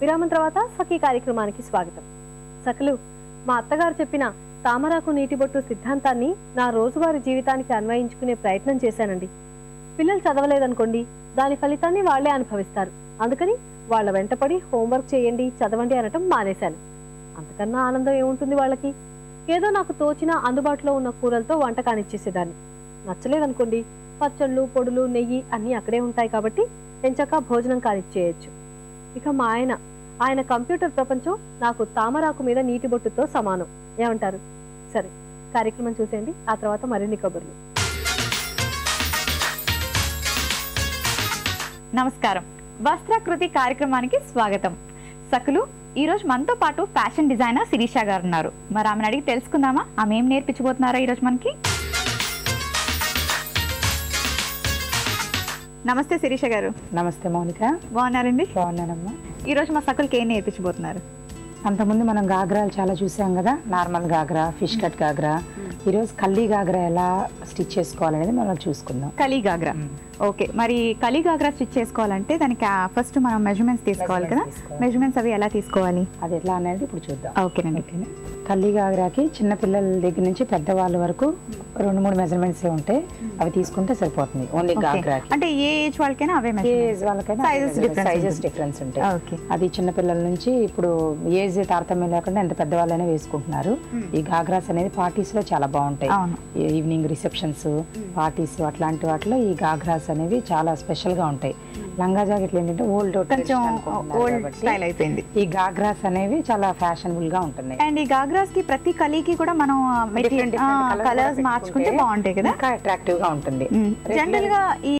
విరామం తర్వాత సఖీ కార్యక్రమానికి స్వాగతం. సఖలు మా అత్తగారు చెప్పిన తామరాకు నీటిబొట్టు సిద్ధాంతాన్ని నా రోజువారీ జీవితానికి అన్వయించుకునే ప్రయత్నం చేశానండి. పిల్లలు చదవలేదనుకోండి దాని ఫలితాన్ని వాళ్ళే అనుభవిస్తారు. అందుకని వాళ్ళ వెంటపడి హోంవర్క్ చేయండి చదవండి అనటం మానేశాను. అంతకన్నా ఆనందం ఏముంటుంది వాళ్ళకి? ఏదో నాకు తోచిన అందుబాటులో ఉన్న కూరలతో వంట కానిచ్చేసేదాన్ని. నచ్చలేదనుకోండి పచ్చళ్ళు పొడులు నెయ్యి అన్నీ అక్కడే ఉంటాయి కాబట్టి ఎంచక భోజనం కానిచ్చేయచ్చు. ఇక మా ఆయన ఆయన కంప్యూటర్ ప్రపంచం నాకు తామరాకు మీద నీటి బొట్టుతో సమానం. ఏమంటారు? సరే కార్యక్రమం చూసేయండి ఆ తర్వాత మరిన్ని కబుర్లు. నమస్కారం. వస్త్రాకృతి కార్యక్రమానికి స్వాగతం. సకులు ఈ రోజు మనతో పాటు ఫ్యాషన్ డిజైనర్ శిరీష గారు ఉన్నారు మరి ఆమెను అడిగి తెలుసుకుందామా? ఆమె ఏం నేర్పించబోతున్నారా ఈ రోజు మనకి? నమస్తే శిరీష గారు. నమస్తే మౌనిక. బాగున్నారండి? బాగున్నానమ్మా. ఈ రోజు మా సకులకి ఏం నేర్పించబోతున్నారు? అంతకుముందు మనం గాగ్రాలు చాలా చూసాం కదా? Normal ghagra fish cut ghagra ఈరోజు కల్లీ గాగ్రా ఎలా స్టిచ్ చేసుకోవాలనేది మనం చూసుకుందాం. కలీ గాగ్రా ఓకే మరి కలీ గాగ్రా స్టిచ్ చేసుకోవాలంటే దానికి ఫస్ట్ మనం మెజర్మెంట్స్ తీసుకోవాలి కదా. మెజర్మెంట్స్ అవి ఎలా తీసుకోవాలి? అది ఎట్లా అనేది ఇప్పుడు చూద్దాం. ఓకేనండి ఓకేనా? కల్లీ గాగ్రాకి చిన్న పిల్లల దగ్గర నుంచి పెద్దవాళ్ళ వరకు రెండు మూడు మెజర్మెంట్స్ ఉంటాయి అవి తీసుకుంటే సరిపోతుంది. ఓన్లీ. గాగ్రాకి అంటే ఏ ఏజ్ వాళ్ళకైనా అవే? ఏజ్ వాళ్ళకైనా సైజెస్. డిఫరెన్స్ ఉంటాయి. ఓకే. అది చిన్న పిల్లల నుంచి ఇప్పుడు ఏజ్ తారతమ్యం లేకుండా ఎంత పెద్దవాళ్ళైనా వేసుకుంటున్నారు. ఈ గాగ్రాస్ అనేది పార్టీస్లో చాలా బాగుంటాయి. ఈవినింగ్ రిసెప్షన్స్ పార్టీస్ అట్లాంటి వాటిలో ఈ గాగ్రాస్ అనేవి చాలా స్పెషల్గా ఉంటాయి. లంగా జాకెట్లు ఏంటంటే ఓల్డ్ కొంచెం స్టైల్ అయిపోయింది. ఈ గాగ్రాస్ అనేవి చాలా ఫ్యాషనబుల్గా ఉంటున్నాయి. అండ్ ఈ గాగ్రాస్కి ప్రతి కలీకి కూడా మనం కలర్స్ మార్చుకుంటే బాగుంటాయి కదా? ఇంకా అట్రాక్టివ్గా ఉంటుంది. జనరల్గా ఈ